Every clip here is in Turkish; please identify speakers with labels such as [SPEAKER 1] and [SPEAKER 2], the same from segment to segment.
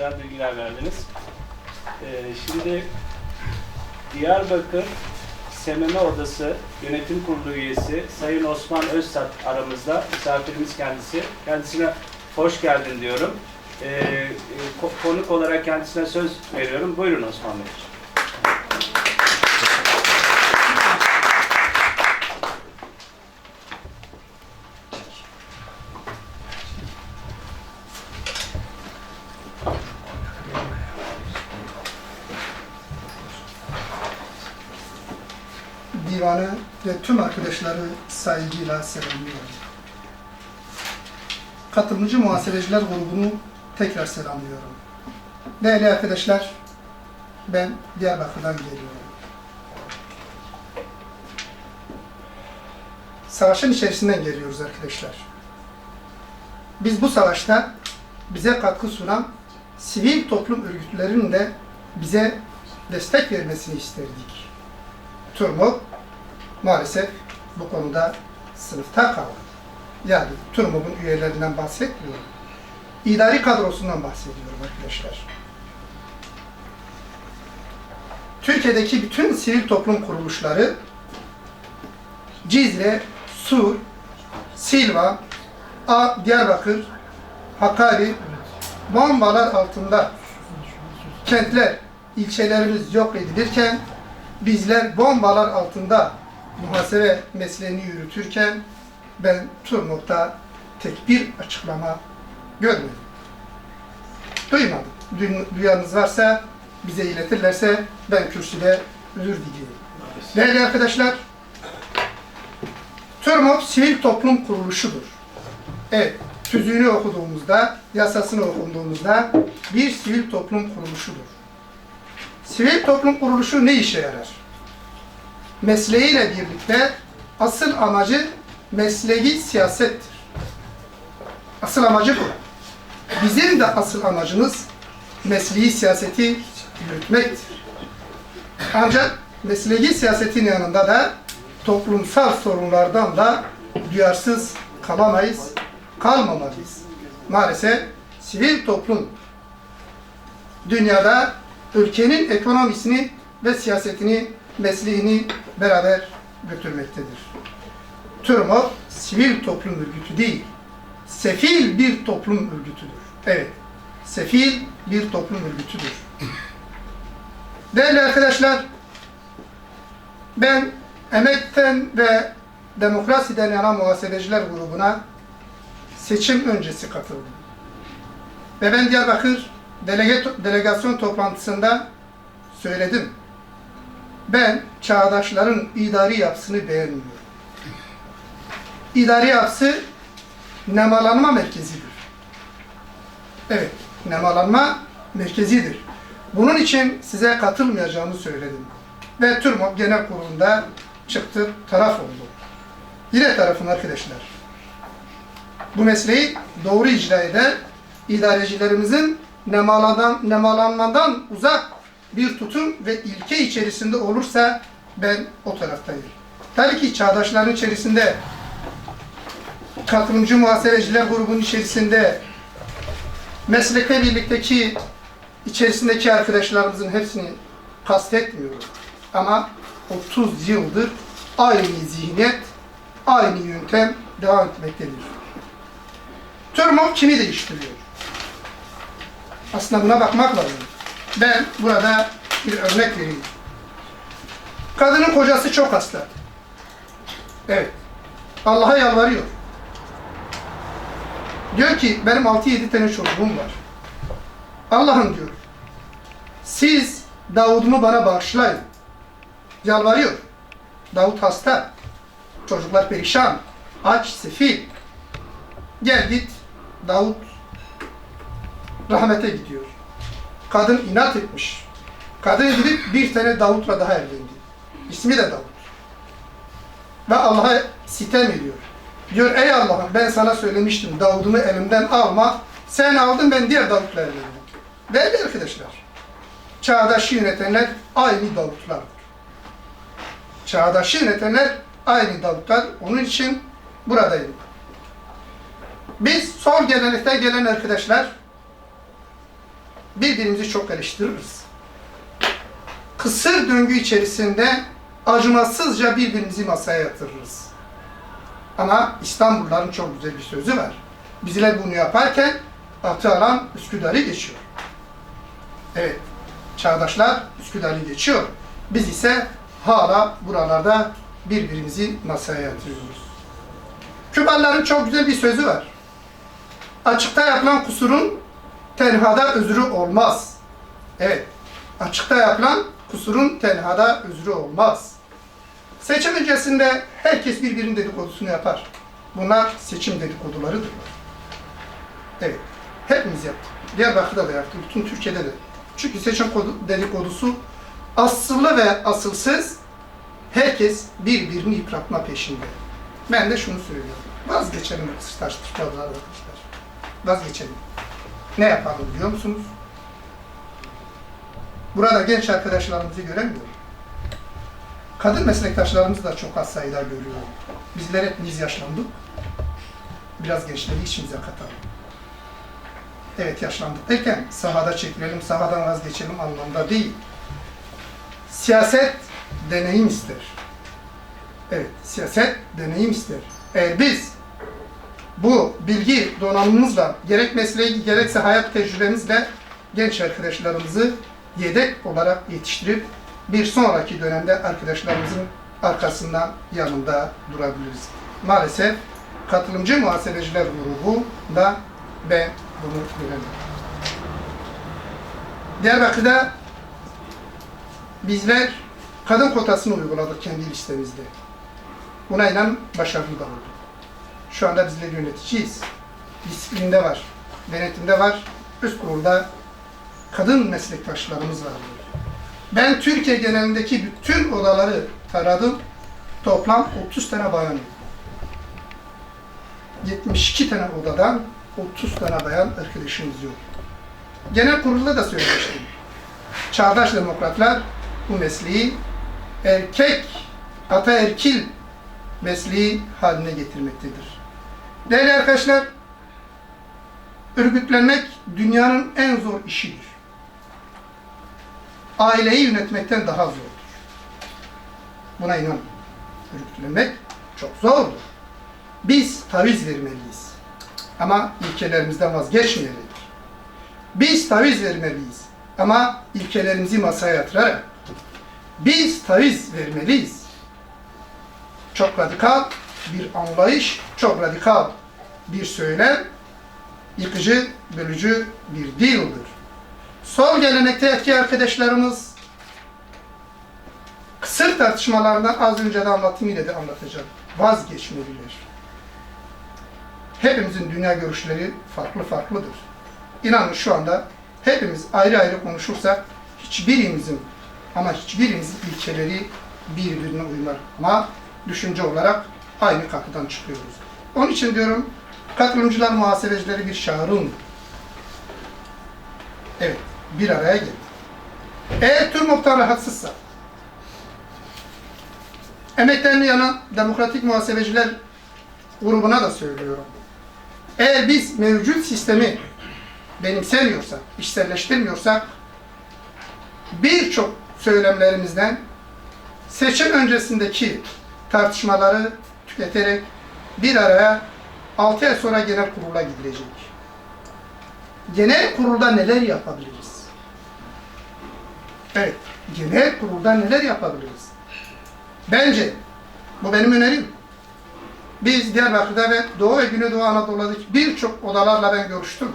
[SPEAKER 1] güzel bilgiler verdiniz. Ee, şimdi Diyarbakır Sememe Odası Yönetim Kurulu üyesi Sayın Osman Özsat aramızda. Misafirimiz kendisi. Kendisine hoş geldin diyorum. Ee, e, ko- konuk olarak kendisine söz veriyorum. Buyurun Osman Bey.
[SPEAKER 2] Ve tüm arkadaşları saygıyla selamlıyorum. Katılımcı muhasebeciler grubunu tekrar selamlıyorum. Değerli arkadaşlar, ben Diyarbakır'dan geliyorum. Savaşın içerisinden geliyoruz arkadaşlar. Biz bu savaşta bize katkı sunan sivil toplum örgütlerinin de bize destek vermesini isterdik. TÜRMOB maalesef bu konuda sınıfta kaldı. Yani TÜRMOB'un üyelerinden bahsetmiyorum. İdari kadrosundan bahsediyorum arkadaşlar. Türkiye'deki bütün sivil toplum kuruluşları Cizre, Sur, Silva, A, Diyarbakır, Hakkari, bombalar altında kentler, ilçelerimiz yok edilirken bizler bombalar altında muhasebe mesleğini yürütürken ben Turmok'ta tek bir açıklama görmedim. Duymadım. Duy- Duyanınız varsa bize iletirlerse ben kürsüde özür diliyorum. Değerli arkadaşlar, Turmok sivil toplum kuruluşudur. Evet, tüzüğünü okuduğumuzda, yasasını okuduğumuzda bir sivil toplum kuruluşudur. Sivil toplum kuruluşu ne işe yarar? Mesleğiyle birlikte asıl amacı mesleği siyasettir. Asıl amacı bu. Bizim de asıl amacımız mesleği siyaseti yürütmektir. Ancak mesleği siyasetin yanında da toplumsal sorunlardan da duyarsız kalamayız, kalmamalıyız. Maalesef sivil toplum dünyada ülkenin ekonomisini ve siyasetini, mesleğini beraber götürmektedir. TÜRMO sivil toplum örgütü değil, sefil bir toplum örgütüdür. Evet, sefil bir toplum örgütüdür. Değerli arkadaşlar, ben emekten ve demokrasiden yana muhasebeciler grubuna seçim öncesi katıldım. Ve ben Diyarbakır delege, delegasyon toplantısında söyledim. Ben çağdaşların idari yapısını beğenmiyorum. İdari yapısı nemalanma merkezidir. Evet, nemalanma merkezidir. Bunun için size katılmayacağımı söyledim. Ve TÜRMOP Genel Kurulu'nda çıktı, taraf oldu. Yine tarafın arkadaşlar. Bu mesleği doğru icra eden idarecilerimizin nemalanmadan, nemalanmadan uzak bir tutum ve ilke içerisinde olursa ben o taraftayım. Tabii ki çağdaşların içerisinde katılımcı muhasebeciler grubunun içerisinde meslekle birlikteki içerisindeki arkadaşlarımızın hepsini kastetmiyorum. Ama 30 yıldır aynı zihniyet, aynı yöntem devam etmektedir. TÜRMOP kimi değiştiriyor? Aslında buna bakmak lazım. Ben burada bir örnek vereyim. Kadının kocası çok hasta. Evet. Allah'a yalvarıyor. Diyor ki benim 6-7 tane çocuğum var. Allah'ım diyor. Siz Davud'umu bana bağışlayın. Yalvarıyor. Davut hasta. Çocuklar perişan. Aç, sefil. Gel git. Davut rahmete gidiyor. Kadın inat etmiş. Kadın gidip bir tane Davut'la daha evlendi. İsmi de Davut. Ve Allah'a sitem ediyor. Diyor ey Allah'ım ben sana söylemiştim Davud'umu elimden alma. Sen aldın ben diğer Davut'la evlendim. Değerli arkadaşlar. Çağdaşı yönetenler aynı Davutlardır. Çağdaşı yönetenler aynı Davutlar. Onun için buradayım. Biz sol gelenekten gelen arkadaşlar birbirimizi çok eleştiririz. Kısır döngü içerisinde acımasızca birbirimizi masaya yatırırız. Ama İstanbulluların çok güzel bir sözü var. Bizler bunu yaparken atı alan Üsküdar'ı geçiyor. Evet, çağdaşlar Üsküdar'ı geçiyor. Biz ise hala buralarda birbirimizi masaya yatırıyoruz. Kübalıların çok güzel bir sözü var. Açıkta yapılan kusurun tenhada özrü olmaz. Evet, açıkta yapılan kusurun tenhada özrü olmaz. Seçim öncesinde herkes birbirinin dedikodusunu yapar. Bunlar seçim dedikodularıdır. Evet, hepimiz yaptık. Diyarbakır'da da yaptık, bütün Türkiye'de de. Çünkü seçim kodu, dedikodusu asıllı ve asılsız herkes birbirini yıpratma peşinde. Ben de şunu söylüyorum. Vazgeçelim arkadaşlar. Vazgeçelim. Ne yapalım biliyor musunuz? Burada genç arkadaşlarımızı göremiyorum. Kadın meslektaşlarımızı da çok az sayıda görüyorum. Bizler hep biz yaşlandık. Biraz gençleri işimize katalım. Evet yaşlandık derken sahada çekilelim, sahadan vazgeçelim anlamda değil. Siyaset deneyim ister. Evet, siyaset deneyim ister. Eğer biz bu bilgi donanımımızla, gerek mesleği gerekse hayat tecrübemizle genç arkadaşlarımızı yedek olarak yetiştirip bir sonraki dönemde arkadaşlarımızın arkasından yanında durabiliriz. Maalesef katılımcı muhasebeciler grubu da ben bunu göremiyorum. Diyarbakır'da bizler kadın kotasını uyguladık kendi listemizde. Buna inan başarılı da olduk. Şu anda bizler yöneticiyiz. Disiplinde var, denetimde var, üst kurulda kadın meslektaşlarımız var. Ben Türkiye genelindeki bütün odaları taradım. Toplam 30 tane bayan. yok. 72 tane odadan 30 tane bayan arkadaşımız yok. Genel kurulda da söylemiştim. Çağdaş demokratlar bu mesleği erkek, ataerkil mesleği haline getirmektedir. Değerli arkadaşlar, örgütlenmek dünyanın en zor işidir. Aileyi yönetmekten daha zordur. Buna inanın. Örgütlenmek çok zordur. Biz taviz vermeliyiz. Ama ilkelerimizden vazgeçmeyelidir. Biz taviz vermeliyiz. Ama ilkelerimizi masaya yatırarak. Biz taviz vermeliyiz. Çok radikal bir anlayış, çok radikal bir söylem, yıkıcı, bölücü bir değildir. Sol gelenekteki arkadaşlarımız kısır tartışmalarından az önce de anlattığım ile de anlatacağım. Vazgeçmeliler. Hepimizin dünya görüşleri farklı farklıdır. İnanın şu anda hepimiz ayrı ayrı konuşursak hiçbirimizin ama hiçbirimizin ilkeleri birbirine uymaz. Ama düşünce olarak aynı kapıdan çıkıyoruz. Onun için diyorum katılımcılar muhasebecileri bir çağırın. Evet, bir araya gelin. Eğer TÜRMOP'tan rahatsızsa, emeklerini yanan demokratik muhasebeciler grubuna da söylüyorum. Eğer biz mevcut sistemi benimsemiyorsak, işselleştirmiyorsak, birçok söylemlerimizden seçim öncesindeki tartışmaları tüketerek bir araya 6 ay sonra genel kurula gidilecek. Genel kurulda neler yapabiliriz? Evet, genel kurulda neler yapabiliriz? Bence, bu benim önerim. Biz Diyarbakır'da ve Doğu ve Güneydoğu Anadolu'daki birçok odalarla ben görüştüm.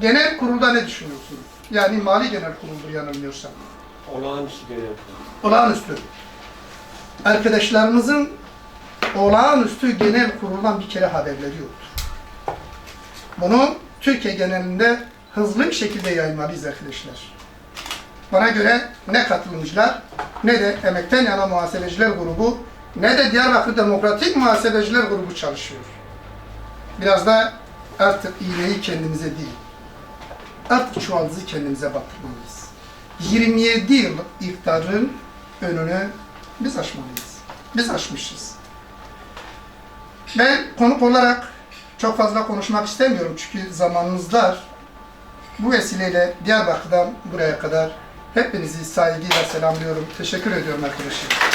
[SPEAKER 2] Genel kurulda ne düşünüyorsunuz? Yani mali genel kuruldur yanılmıyorsam.
[SPEAKER 3] Olağanüstü görev.
[SPEAKER 2] Olağanüstü. Arkadaşlarımızın olağanüstü genel kuruldan bir kere haberleri yoktur. Bunu Türkiye genelinde hızlı bir şekilde yaymalıyız arkadaşlar. Bana göre ne katılımcılar ne de emekten yana muhasebeciler grubu ne de Diyarbakır Demokratik Muhasebeciler grubu çalışıyor. Biraz da artık iğneyi kendimize değil, artık çuvaldızı kendimize batırmalıyız. 27 yıllık iktidarın önünü biz aşmalıyız. Biz aşmışız. Ben konuk olarak çok fazla konuşmak istemiyorum çünkü zamanımız dar. Bu vesileyle Diyarbakır'dan buraya kadar hepinizi saygıyla selamlıyorum. Teşekkür ediyorum arkadaşlar.